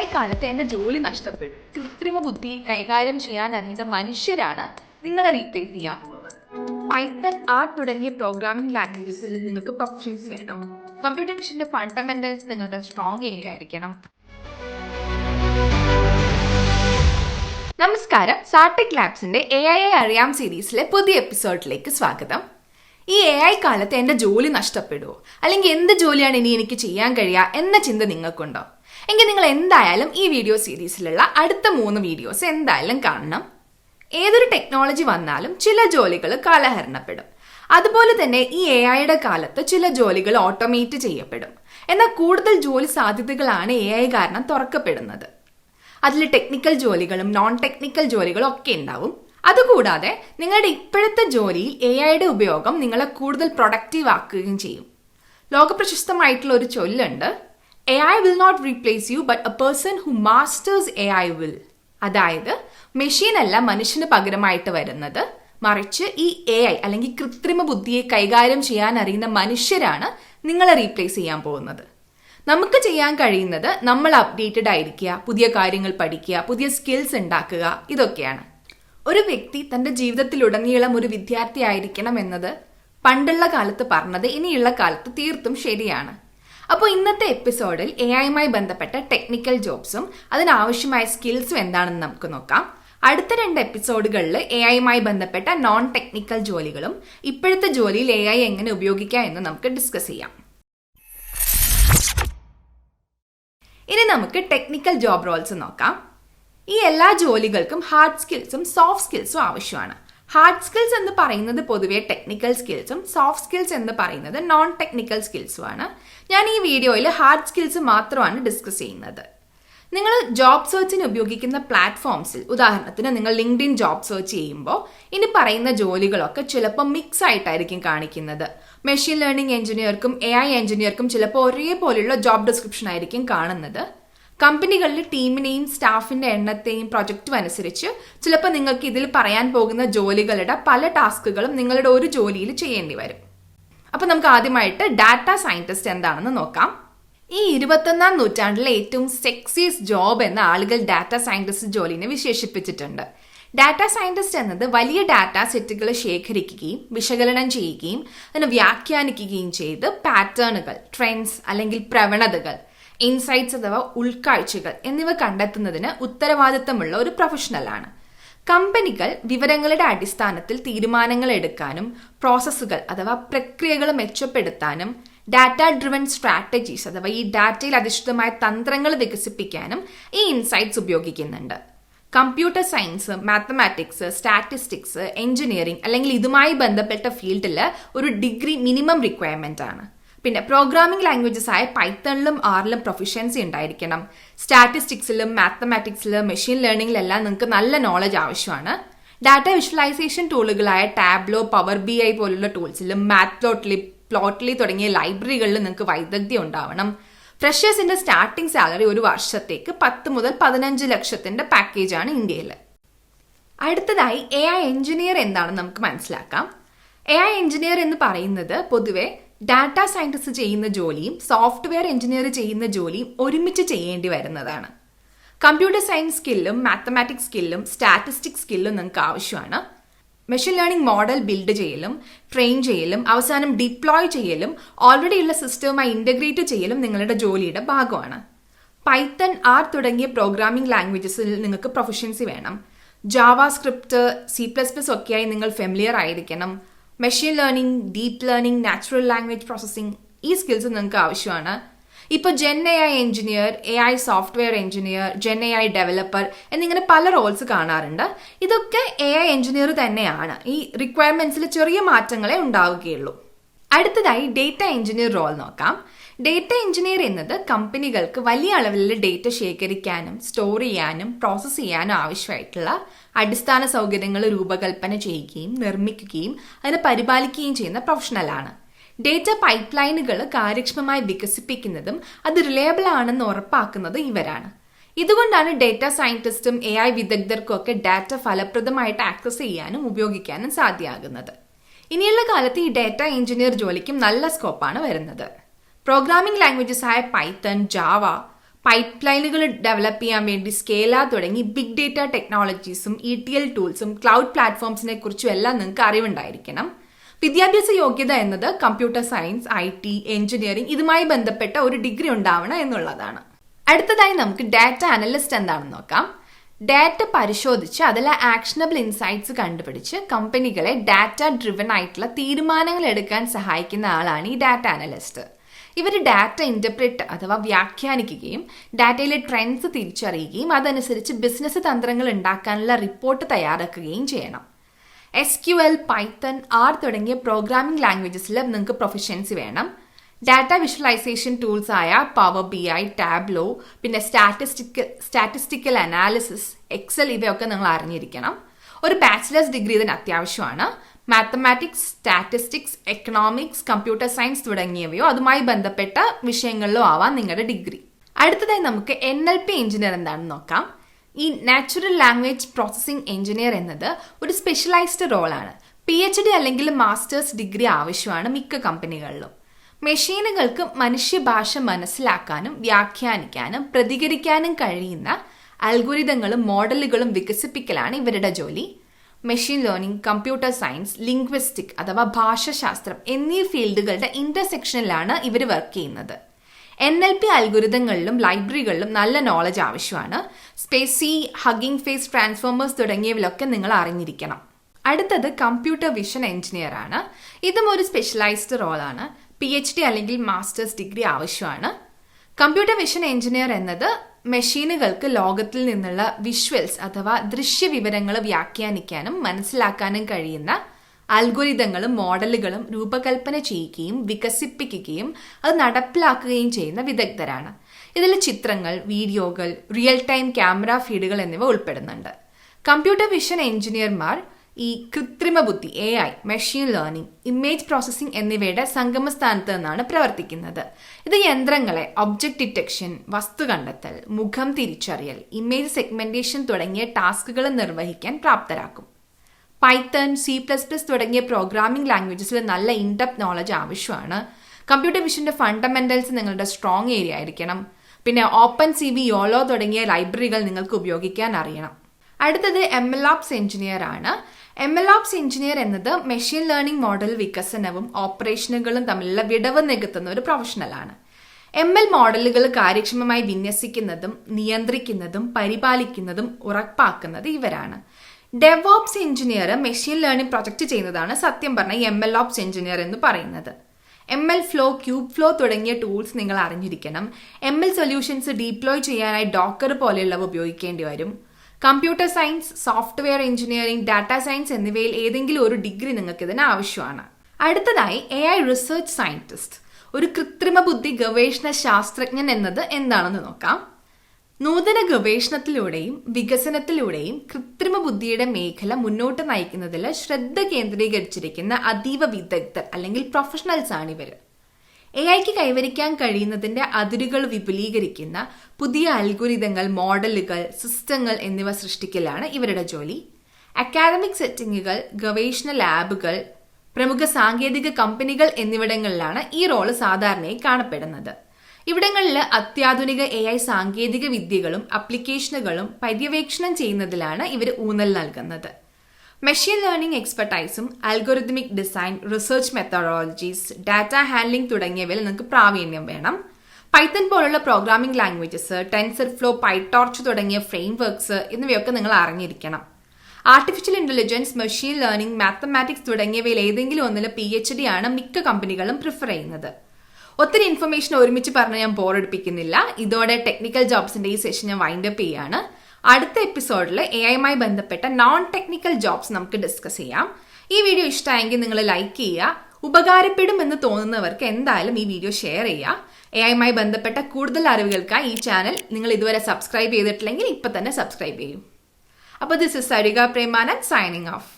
I കാലത്ത് എന്റെ ജോലി നഷ്ടപ്പെട്ടു. കൃത്രിമ ബുദ്ധി കൈകാര്യം ചെയ്യാൻ അറിഞ്ഞ മനുഷ്യരാണ് നിങ്ങളെ റീപ്ലേസ് ചെയ്യാൻ പൈത്തൺ ആർട്ട് തുടങ്ങിയ പ്രോഗ്രാമിംഗ് ലാംഗ്വേജസിൽ നിങ്ങൾക്ക് പ്രൊഫഷൻസ് വേണം കമ്പ്യൂട്ടർ വിഷന്റെ ഫണ്ടമെന്റൽസ് നിങ്ങളുടെ സ്ട്രോങ് ആയിരിക്കണം. നമസ്കാരം. സാർട്ടിക് ലാബ്സിന്റെ എ ഐ അറിയാം സീരീസിലെ പുതിയ എപ്പിസോഡിലേക്ക് സ്വാഗതം. ഈ എ ഐ കാലത്ത് എന്റെ ജോലി നഷ്ടപ്പെടുമോ അല്ലെങ്കിൽ എന്ത് ജോലിയാണ് ഇനി എനിക്ക് ചെയ്യാൻ കഴിയുക എന്ന ചിന്ത നിങ്ങൾക്കുണ്ടോ? എങ്കിൽ നിങ്ങൾ എന്തായാലും ഈ വീഡിയോ സീരീസിലുള്ള അടുത്ത മൂന്ന് വീഡിയോസ് എന്തായാലും കാണണം. ഏതൊരു ടെക്നോളജി വന്നാലും ചില ജോലികൾ കാലഹരണപ്പെടും. അതുപോലെ തന്നെ ഈ എ ഐയുടെ കാലത്ത് ചില ജോലികൾ ഓട്ടോമേറ്റ് ചെയ്യപ്പെടും. എന്നാൽ കൂടുതൽ ജോലി സാധ്യതകളാണ് എ ഐ കാരണം തുറക്കപ്പെടുന്നത്. അതിൽ ടെക്നിക്കൽ ജോലികളും നോൺ ടെക്നിക്കൽ ജോലികളും ഒക്കെ ഉണ്ടാവും. അതുകൂടാതെ നിങ്ങളുടെ ഇപ്പോഴത്തെ ജോലിയിൽ എ ഐയുടെ ഉപയോഗം നിങ്ങളെ കൂടുതൽ പ്രൊഡക്റ്റീവ് ആക്കുകയും ചെയ്യും. ലോകപ്രശസ്തമായിട്ടുള്ള ഒരു ചൊല്ലുണ്ട് A will not replace you, but a person who masters AI will. അതായത് മെഷീൻ അല്ല മനുഷ്യന് പകരമായിട്ട് വരുന്നത്. മറിച്ച് ഈ എ ഐ അല്ലെങ്കിൽ കൃത്രിമ ബുദ്ധിയെ കൈകാര്യം ചെയ്യാൻ അറിയുന്ന മനുഷ്യരാണ് നിങ്ങളെ റീപ്ലേസ് ചെയ്യാൻ പോകുന്നത്. നമുക്ക് ചെയ്യാൻ കഴിയുന്നത് നമ്മൾ അപ്ഡേറ്റഡ് ആയിരിക്കുക പുതിയ കാര്യങ്ങൾ പഠിക്കുക പുതിയ സ്കിൽസ് ഉണ്ടാക്കുക ഇതൊക്കെയാണ്. ഒരു വ്യക്തി തന്റെ ജീവിതത്തിലുടനീളം ഒരു വിദ്യാർത്ഥി ആയിരിക്കണം എന്നത് പണ്ടുള്ള കാലത്ത് പറഞ്ഞത് ഇനിയുള്ള കാലത്ത് തീർത്തും ശരിയാണ്. അപ്പോൾ ഇന്നത്തെ എപ്പിസോഡിൽ എ ഐയുമായി ബന്ധപ്പെട്ട ടെക്നിക്കൽ ജോബ്സും അതിനാവശ്യമായ സ്കിൽസും എന്താണെന്ന് നമുക്ക് നോക്കാം. അടുത്ത രണ്ട് എപ്പിസോഡുകളിൽ എ ഐയുമായി ബന്ധപ്പെട്ട നോൺ ടെക്നിക്കൽ ജോലികളും ഇപ്പോഴത്തെ ജോലിയിൽ എ ഐ എങ്ങനെ ഉപയോഗിക്കാം എന്ന് നമുക്ക് ഡിസ്കസ് ചെയ്യാം. ഇനി നമുക്ക് ടെക്നിക്കൽ ജോബ് റോൾസ് നോക്കാം. ഈ എല്ലാ ജോലികൾക്കും ഹാർഡ് സ്കിൽസും സോഫ്റ്റ് സ്കിൽസും ആവശ്യമാണ്. ഹാർഡ് സ്കിൽസ് എന്ന് പറയുന്നത് പൊതുവെ ടെക്നിക്കൽ സ്കിൽസും സോഫ്റ്റ് സ്കിൽസ് എന്ന് പറയുന്നത് നോൺ ടെക്നിക്കൽ സ്കിൽസുമാണ് ഞാൻ ഈ വീഡിയോയിൽ ഹാർഡ് സ്കിൽസ് മാത്രമാണ് ഡിസ്കസ് ചെയ്യുന്നത്. നിങ്ങൾ ജോബ് സെർച്ചിന് ഉപയോഗിക്കുന്ന പ്ലാറ്റ്ഫോംസിൽ ഉദാഹരണത്തിന് നിങ്ങൾ ലിങ്ക്ഡിൻ ജോബ് സെർച്ച് ചെയ്യുമ്പോൾ ഇനി പറയുന്ന ജോലികളൊക്കെ ചിലപ്പോൾ മിക്സ് ആയിട്ടായിരിക്കും കാണിക്കുന്നത്. മെഷീൻ ലേണിംഗ് എഞ്ചിനീയർക്കും എ ഐ എഞ്ചിനീയർക്കും ചിലപ്പോൾ ഒരേപോലെയുള്ള ജോബ് ഡിസ്ക്രിപ്ഷൻ ആയിരിക്കും കാണുന്നത്. കമ്പനികളിൽ ടീമിനെയും സ്റ്റാഫിന്റെ എണ്ണത്തെയും പ്രൊജക്റ്റും അനുസരിച്ച് ചിലപ്പോൾ നിങ്ങൾക്ക് ഇതിൽ പറയാൻ പോകുന്ന ജോലികളുടെ പല ടാസ്കുകളും നിങ്ങളുടെ ഒരു ജോലിയിൽ ചെയ്യേണ്ടി വരും. അപ്പൊ നമുക്ക് ആദ്യമായിട്ട് ഡാറ്റ സയന്റിസ്റ്റ് എന്താണെന്ന് നോക്കാം. ഈ ഇരുപത്തൊന്നാം നൂറ്റാണ്ടിലെ ഏറ്റവും സെക്സിയസ് ജോബ് എന്ന് ആളുകൾ ഡാറ്റ സയന്റിസ്റ്റ് ജോലിനെ വിശേഷിപ്പിച്ചിട്ടുണ്ട്. ഡാറ്റ സയന്റിസ്റ്റ് എന്നത് വലിയ ഡാറ്റ സെറ്റുകൾ ശേഖരിക്കുകയും വിശകലനം ചെയ്യുകയും അതിനെ വ്യാഖ്യാനിക്കുകയും ചെയ്ത് പാറ്റേണുകൾ ട്രെൻഡ്സ് അല്ലെങ്കിൽ പ്രവണതകൾ ഇൻസൈറ്റ്സ് അഥവാ ഉൾക്കാഴ്ചകൾ എന്നിവ കണ്ടെത്തുന്നതിന് ഉത്തരവാദിത്തമുള്ള ഒരു പ്രൊഫഷണലാണ് കമ്പനികൾ വിവരങ്ങളുടെ അടിസ്ഥാനത്തിൽ തീരുമാനങ്ങൾ എടുക്കാനും പ്രോസസ്സുകൾ അഥവാ പ്രക്രിയകൾ മെച്ചപ്പെടുത്താനും ഡാറ്റ ഡ്രിവൻ സ്ട്രാറ്റജീസ് അഥവാ ഈ ഡാറ്റയിൽ അധിഷ്ഠിതമായ തന്ത്രങ്ങൾ വികസിപ്പിക്കാനും ഈ ഇൻസൈറ്റ്സ് ഉപയോഗിക്കുന്നുണ്ട്. Computer science mathematics statistics engineering അല്ലെങ്കിൽ ഇതുമായി ബന്ധപ്പെട്ട ഫീൽഡിൽ ഒരു ഡിഗ്രി മിനിമം റിക്വയർമെന്റ് ആണ്. പിന്നെ പ്രോഗ്രാമിംഗ് ലാംഗ്വേജസ് ആയ പൈത്തണിലും ആറിലും പ്രൊഫിഷ്യൻസി ഉണ്ടായിരിക്കണം. സ്റ്റാറ്റിസ്റ്റിക്സിലും മാത്തമാറ്റിക്സിലും മെഷീൻ ലേണിംഗിലെല്ലാം നിങ്ങൾക്ക് നല്ല നോളജ് ആവശ്യമാണ്. ഡാറ്റ വിഷ്വലൈസേഷൻ ടൂളുകളായ ടാബ്ലോ പവർ ബി ഐ പോലുള്ള ടൂൾസിലും മാത്ലോട്ട്ലി പ്ലോട്ട്ലി തുടങ്ങിയ ലൈബ്രറികളിൽ നിങ്ങൾക്ക് വൈദഗ്ധ്യം ഉണ്ടാവണം. ഫ്രഷേഴ്സിന്റെ സ്റ്റാർട്ടിംഗ് സാലറി ഒരു വർഷത്തേക്ക് പത്ത് മുതൽ പതിനഞ്ച് ലക്ഷത്തിന്റെ പാക്കേജാണ് ഇന്ത്യയിൽ അടുത്തതായി എ ഐ എഞ്ചിനീയർ എന്താണെന്ന് നമുക്ക് മനസ്സിലാക്കാം. എ ഐ എഞ്ചിനീയർ എന്ന് പറയുന്നത് പൊതുവെ ഡാറ്റ സയന്റിസ്റ്റ് ചെയ്യുന്ന ജോലിയും സോഫ്റ്റ്വെയർ എഞ്ചിനീയർ ചെയ്യുന്ന ജോലിയും ഒരുമിച്ച് ചെയ്യേണ്ടി വരുന്നതാണ്. കമ്പ്യൂട്ടർ സയൻസ് സ്കില്ലും മാത്തമാറ്റിക്സ് സ്കില്ലും സ്റ്റാറ്റിസ്റ്റിക്സ് സ്കില്ലും നിങ്ങൾക്ക് ആവശ്യമാണ്. മെഷീൻ ലേണിംഗ് മോഡൽ ബിൽഡ് ചെയ്യലും ട്രെയിൻ ചെയ്യലും അവസാനം ഡിപ്ലോയ് ചെയ്യലും ഓൾറെഡി ഉള്ള സിസ്റ്റവുമായി ഇന്റഗ്രേറ്റ് ചെയ്യലും നിങ്ങളുടെ ജോലിയുടെ ഭാഗമാണ്. പൈത്തൺ ആർ തുടങ്ങിയ പ്രോഗ്രാമിംഗ് ലാംഗ്വേജസിൽ നിങ്ങൾക്ക് പ്രൊഫഷൻസി വേണം. JavaScript C plus plus ഒക്കെയായി നിങ്ങൾ ഫെമിലിയർ ആയിരിക്കണം. Machine learning deep learning natural language processing ഈ സ്കിൽസ് നിങ്ങൾക്ക് ആവശ്യമാണ്. ഇപ്പോൾ Gen A I engineer A I software engineer Gen A I developer എന്നിങ്ങനെ പല റോൾസ് കാണാറുണ്ട്. ഇതൊക്കെ എ ഐ എഞ്ചിനീയർ തന്നെയാണ്. ഈ റിക്വയർമെന്റ്സിൽ ചെറിയ മാറ്റങ്ങളെ ഉണ്ടാവുകയുള്ളൂ. അടുത്തതായി ഡേറ്റ എഞ്ചിനീയർ റോൾ നോക്കാം. ഡേറ്റ എഞ്ചിനീയർ എന്നത് കമ്പനികൾക്ക് വലിയ അളവിലുള്ള ഡേറ്റ ശേഖരിക്കാനും സ്റ്റോർ ചെയ്യാനും പ്രോസസ്സ് ചെയ്യാനും ആവശ്യമായിട്ടുള്ള അടിസ്ഥാന സൗകര്യങ്ങൾ രൂപകൽപ്പന ചെയ്യുകയും നിർമ്മിക്കുകയും അതിനെ പരിപാലിക്കുകയും ചെയ്യുന്ന പ്രൊഫഷണലാണ് ഡേറ്റ പൈപ്പ് ലൈനുകൾ കാര്യക്ഷമമായി വികസിപ്പിക്കുന്നതും അത് റിലയബിൾ ആണെന്ന് ഉറപ്പാക്കുന്നതും ഇവരാണ്. ഇതുകൊണ്ടാണ് ഡേറ്റ സയന്റിസ്റ്റും എ ഐ വിദഗ്ധർക്കും ഒക്കെ ഡാറ്റ ഫലപ്രദമായിട്ട് ആക്സസ് ചെയ്യാനും ഉപയോഗിക്കാനും സാധ്യമാകുന്നത്. ഇനിയുള്ള കാലത്ത് ഈ ഡേറ്റ എഞ്ചിനീയർ ജോലിക്കും നല്ല സ്കോപ്പാണ് വരുന്നത്. പ്രോഗ്രാമിംഗ് ലാംഗ്വേജസ് ആയ പൈത്തൺ ജാവ പൈപ്പ് ലൈനുകൾ ഡെവലപ്പ് ചെയ്യാൻ വേണ്ടി സ്കേല തുടങ്ങി ബിഗ് ഡേറ്റ ടെക്നോളജീസും ഇ ടി എൽ ടൂൾസും ക്ലൗഡ് പ്ലാറ്റ്ഫോംസിനെ കുറിച്ചും എല്ലാം നിങ്ങൾക്ക് അറിവുണ്ടായിരിക്കണം. വിദ്യാഭ്യാസ യോഗ്യത എന്നത് computer science I T engineering ഇതുമായി ബന്ധപ്പെട്ട ഒരു ഡിഗ്രി ഉണ്ടാവണം എന്നുള്ളതാണ്. അടുത്തതായി നമുക്ക് ഡാറ്റ അനലിസ്റ്റ് എന്താണെന്ന് നോക്കാം. ഡാറ്റ പരിശോധിച്ച് അതിലെ ആക്ഷനബിൾ ഇൻസൈറ്റ്സ് കണ്ടുപിടിച്ച് കമ്പനികളെ ഡാറ്റ ഡ്രിവൺ ആയിട്ടുള്ള തീരുമാനങ്ങൾ എടുക്കാൻ സഹായിക്കുന്ന ആളാണ് ഈ ഡാറ്റ അനലിസ്റ്റ് ഇവർ ഡാറ്റ ഇന്റർപ്രിറ്റ് അഥവാ വ്യാഖ്യാനിക്കുകയും ഡാറ്റയിലെ ട്രെൻഡ്സ് തിരിച്ചറിയുകയും അതനുസരിച്ച് ബിസിനസ് തന്ത്രങ്ങൾ ഉണ്ടാക്കാനുള്ള റിപ്പോർട്ട് തയ്യാറാക്കുകയും ചെയ്യണം. S Q L Python R തുടങ്ങിയ പ്രോഗ്രാമിംഗ് ലാംഗ്വേജസിൽ നിങ്ങൾക്ക് പ്രൊഫഷൻസി വേണം. ഡാറ്റ വിഷ്വലൈസേഷൻ ടൂൾസ് ആയ പവർ ബി ഐ ടാബ്ലോ പിന്നെ സ്റ്റാറ്റിസ്റ്റിക്കൽ സ്റ്റാറ്റിസ്റ്റിക്കൽ അനാലിസിസ് എക്സൽ ഇവയൊക്കെ നിങ്ങൾ അറിഞ്ഞിരിക്കണം. ഒരു ബാച്ചിലേഴ്സ് ഡിഗ്രി ഇതിന് അത്യാവശ്യമാണ്. Mathematics statistics economics computer science തുടങ്ങിയവയോ അതുമായി ബന്ധപ്പെട്ട വിഷയങ്ങളിലോ ആവാം നിങ്ങളുടെ ഡിഗ്രി അടുത്തതായി നമുക്ക് എൻ എൽ പി എഞ്ചിനീയർ എന്താണെന്ന് നോക്കാം. ഈ നാച്ചുറൽ ലാംഗ്വേജ് പ്രോസസ്സിംഗ് എഞ്ചിനീയർ എന്നത് ഒരു സ്പെഷ്യലൈസ്ഡ് റോളാണ് പി എച്ച് ഡി അല്ലെങ്കിൽ മാസ്റ്റേഴ്സ് ഡിഗ്രി ആവശ്യമാണ് മിക്ക കമ്പനികളിലും മെഷീനുകൾക്ക് മനുഷ്യഭാഷ മനസ്സിലാക്കാനും വ്യാഖ്യാനിക്കാനും പ്രതികരിക്കാനും കഴിയുന്ന അൽഗുരിതങ്ങളും മോഡലുകളും വികസിപ്പിക്കലാണ് ഇവരുടെ ജോലി. Machine learning computer science linguistic അഥവാ ഭാഷാശാസ്ത്രം എന്നീ ഫീൽഡുകളുടെ ഇന്റർസെക്ഷനിലാണ് ഇവർ വർക്ക് ചെയ്യുന്നത്. എൻ എൽ പി അൽഗുരുതങ്ങളിലും ലൈബ്രറികളിലും നല്ല നോളജ് ആവശ്യമാണ്. സ്പേസി ഹഗിംഗ് ഫേസ് ട്രാൻസ്ഫോമേഴ്സ് തുടങ്ങിയവയിലൊക്കെ നിങ്ങൾ അറിഞ്ഞിരിക്കണം. അടുത്തത് കമ്പ്യൂട്ടർ വിഷൻ എഞ്ചിനീയർ ആണ്. ഇതും ഒരു സ്പെഷ്യലൈസ്ഡ് റോളാണ് പി എച്ച് ഡി അല്ലെങ്കിൽ മാസ്റ്റേഴ്സ് ഡിഗ്രി ആവശ്യമാണ്. കമ്പ്യൂട്ടർ വിഷൻ എഞ്ചിനീയർ എന്നത് മെഷീനുകൾക്ക് ലോകത്തിൽ നിന്നുള്ള വിഷ്വൽസ് അഥവാ ദൃശ്യവിവരങ്ങൾ വ്യാഖ്യാനിക്കാനും മനസ്സിലാക്കാനും കഴിയുന്ന അൽഗോരിതങ്ങളും മോഡലുകളും രൂപകൽപ്പന ചെയ്യുകയും വികസിപ്പിക്കുകയും അത് നടപ്പിലാക്കുകയും ചെയ്യുന്ന വിദഗ്ധരാണ്. ഇതിൽ ചിത്രങ്ങൾ വീഡിയോകൾ റിയൽ ടൈം ക്യാമറ ഫീഡുകൾ എന്നിവ ഉൾപ്പെടുന്നുണ്ട്. കമ്പ്യൂട്ടർ വിഷൻ എഞ്ചിനീയർമാർ ഈ കൃത്രിമ ബുദ്ധി A I machine learning image processing എന്നിവയുടെ സംഗമസ്ഥാനത്ത് നിന്നാണ് പ്രവർത്തിക്കുന്നത്. ഇത് യന്ത്രങ്ങളെ ഒബ്ജക്റ്റ് ഡിറ്റക്ഷൻ വസ്തു കണ്ടെത്തൽ മുഖം തിരിച്ചറിയൽ ഇമേജ് സെഗ്മെന്റേഷൻ തുടങ്ങിയ ടാസ്കുകൾ നിർവഹിക്കാൻ പ്രാപ്തരാക്കും. പൈത്തൺ സി പ്ലസ് പ്ലസ് തുടങ്ങിയ പ്രോഗ്രാമിംഗ് ലാംഗ്വേജസിൽ നല്ല ഇൻഡെപ്ത് നോളജ് ആവശ്യമാണ്. കമ്പ്യൂട്ടർ വിഷന്റെ ഫണ്ടമെന്റൽസ് നിങ്ങളുടെ സ്ട്രോങ് ഏരിയ ആയിരിക്കണം. പിന്നെ ഓപ്പൺ സി വി യോലോ തുടങ്ങിയ ലൈബ്രറികൾ നിങ്ങൾക്ക് ഉപയോഗിക്കാൻ അറിയണം. അടുത്തത് എം എൽ ഓപ്സ് എഞ്ചിനീയർ ആണ്. എം എൽ ഓപ്സ് എഞ്ചിനീയർ എന്നത് മെഷീൻ ലേണിംഗ് മോഡൽ വികസനവും ഓപ്പറേഷനുകളും തമ്മിലുള്ള വിടവ് നികത്തുന്ന ഒരു പ്രൊഫഷണലാണ് എം എൽ മോഡലുകൾ കാര്യക്ഷമമായി വിന്യസിക്കുന്നതും നിയന്ത്രിക്കുന്നതും പരിപാലിക്കുന്നതും ഉറപ്പാക്കുന്നത് ഇവരാണ്. DevOps engineer machine learning project ചെയ്യുന്നതാണ് സത്യം പറഞ്ഞ എം എൽ ഓപ്സ് എഞ്ചിനീയർ എന്ന് പറയുന്നത്. M L flow Kube flow തുടങ്ങിയ ടൂൾസ് നിങ്ങൾ അറിഞ്ഞിരിക്കണം. എം എൽ സൊല്യൂഷൻസ് ഡിപ്ലോയ് ചെയ്യാനായി ഡോക്കർ പോലെയുള്ളവ ഉപയോഗിക്കേണ്ടി വരും. Computer science software engineering data science എന്നിവയിൽ ഏതെങ്കിലും ഒരു ഡിഗ്രി നിങ്ങൾക്ക് ഇതിന് ആവശ്യമാണ്. അടുത്തതായി എ ഐ റിസർച്ച് സയന്റിസ്റ്റ്. ഒരു കൃത്രിമ ബുദ്ധി ഗവേഷണ ശാസ്ത്രജ്ഞൻ എന്നത് എന്താണെന്ന് നോക്കാം. നൂതന ഗവേഷണത്തിലൂടെയും വികസനത്തിലൂടെയും കൃത്രിമ ബുദ്ധിയുടെ മേഖല മുന്നോട്ട് നയിക്കുന്നതിൽ ശ്രദ്ധ കേന്ദ്രീകരിച്ചിരിക്കുന്ന അതീവ വിദഗ്ധർ അല്ലെങ്കിൽ പ്രൊഫഷണൽസ് ആണ് ഇവർ എ ഐക്ക് കൈവരിക്കാൻ കഴിയുന്നതിന്റെ അതിരുകൾ വിപുലീകരിക്കുന്ന പുതിയ അൽഗുരിതങ്ങൾ മോഡലുകൾ സിസ്റ്റങ്ങൾ എന്നിവ സൃഷ്ടിക്കലാണ് ഇവരുടെ ജോലി. അക്കാദമിക് സെറ്റിംഗുകൾ ഗവേഷണ ലാബുകൾ പ്രമുഖ സാങ്കേതിക കമ്പനികൾ എന്നിവിടങ്ങളിലാണ് ഈ റോൾ സാധാരണയായി കാണപ്പെടുന്നത്. ഇവിടങ്ങളിൽ അത്യാധുനിക എ ഐ സാങ്കേതിക വിദ്യകളും അപ്ലിക്കേഷനുകളും പര്യവേക്ഷണം ചെയ്യുന്നതിലാണ് ഇവർ ഊന്നൽ നൽകുന്നത്. Machine learning എക്സ്പെർട്ടൈസും algorithmic design research methodologies data handling തുടങ്ങിയവയിൽ നിങ്ങൾക്ക് പ്രാവീണ്യം വേണം. പൈത്തൺ പോലുള്ള programming languages TensorFlow PyTorch തുടങ്ങിയ ഫ്രെയിം വർക്ക്സ് എന്നിവയൊക്കെ നിങ്ങൾ അറിഞ്ഞിരിക്കണം. Artificial intelligence machine learning mathematics തുടങ്ങിയവയിൽ ഏതെങ്കിലും ഒന്നിൽ പി എച്ച് ഡി ആണ് മിക്ക കമ്പനികളും പ്രിഫർ ചെയ്യുന്നത്. ഒത്തിരി ഇൻഫർമേഷൻ ഒരുമിച്ച് പറഞ്ഞ് ഞാൻ ബോറടിപ്പിക്കുന്നില്ല ഇതോടെ ടെക്നിക്കൽ ജോബ്സിന്റെ ഈ സെഷൻ ഞാൻ വൈൻഡപ്പ് ചെയ്യാണ്. അടുത്ത എപ്പിസോഡിൽ എ ഐയുമായി ബന്ധപ്പെട്ട നോൺ ടെക്നിക്കൽ ജോബ്സ് നമുക്ക് ഡിസ്കസ് ചെയ്യാം. ഈ വീഡിയോ ഇഷ്ടമായെങ്കിൽ നിങ്ങൾ ലൈക്ക് ചെയ്യുക. ഉപകാരപ്പെടുമെന്ന് തോന്നുന്നവർക്ക് എന്തായാലും ഈ വീഡിയോ ഷെയർ ചെയ്യുക. എ ഐയുമായി ബന്ധപ്പെട്ട കൂടുതൽ അറിവുകൾക്കായി ഈ ചാനൽ നിങ്ങൾ ഇതുവരെ സബ്സ്ക്രൈബ് ചെയ്തിട്ടില്ലെങ്കിൽ ഇപ്പം തന്നെ സബ്സ്ക്രൈബ് ചെയ്യും. അപ്പോൾ this is Sarika Premanand signing off